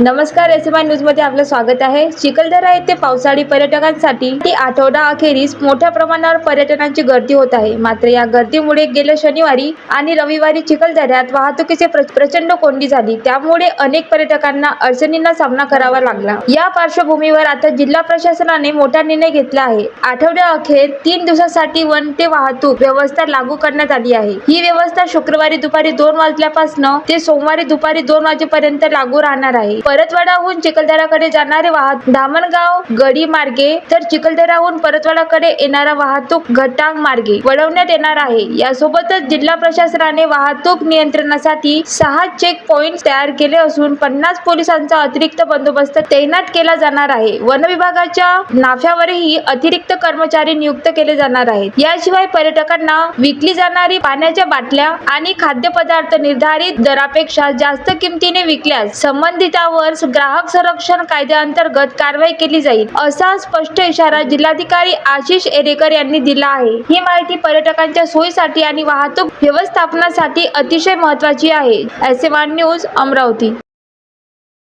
नमस्कार S M I न्यूजमध्ये आपलं स्वागत आहे. चिखलदरा येथे पावसाळी पर्यटकांसाठी ही आठवडा अखेरीस मोठ्या प्रमाणावर पर्यटनांची गर्दी होत आहे. मात्र या गर्दीमुळे गेल्या शनिवारी आणि रविवारी चिखलदऱ्यात वाहतुकीचे प्र- प्रचंड कोंडी झाली. त्यामुळे अनेक पर्यटकांना अडचणींना सामना करावा लागला. या पार्श्वभूमीवर आता जिल्हा प्रशासनाने मोठा निर्णय घेतला आहे. आठवड्या अखेर तीन दिवसासाठी वन ते वाहतूक व्यवस्था लागू करण्यात आली आहे. ही व्यवस्था शुक्रवारी दुपारी दोन वाजल्यापासून ते सोमवारी दुपारी दोन वाजेपर्यंत लागू राहणार आहे. परतवाडाहून चिखलदराकडे जाणारे वाहतूक धामणगाव गडी मार्गे तर चिखलदराहून परतवाडाकडे येणारा वाहतूक घटांग मार्गे वळवण्यात येणार आहे. यासोबतच जिल्हा प्रशासनाने वाहतूक नियंत्रणासाठी सहा चेक पॉइंट तयार केले असून पन्नास पोलिसांचा अतिरिक्त बंदोबस्त तैनात केला जाणार आहे. वन विभागाच्या नाफ्यावरही अतिरिक्त कर्मचारी नियुक्त केले जाणार आहेत. याशिवाय पर्यटकांना विकली जाणारी पाण्याच्या बाटल्या आणि खाद्यपदार्थ निर्धारित दरापेक्षा जास्त किमतीने विकल्यास यावर ग्राहक संरक्षण कायद्याअंतर्गत कारवाई केली जाईल असा स्पष्ट इशारा जिल्हाधिकारी आशिष एरेकर यांनी दिला आहे. ही माहिती पर्यटकांच्या सोयीसाठी आणि वाहतूक व्यवस्थापनासाठी अतिशय महत्वाची आहे. S M news Amravati.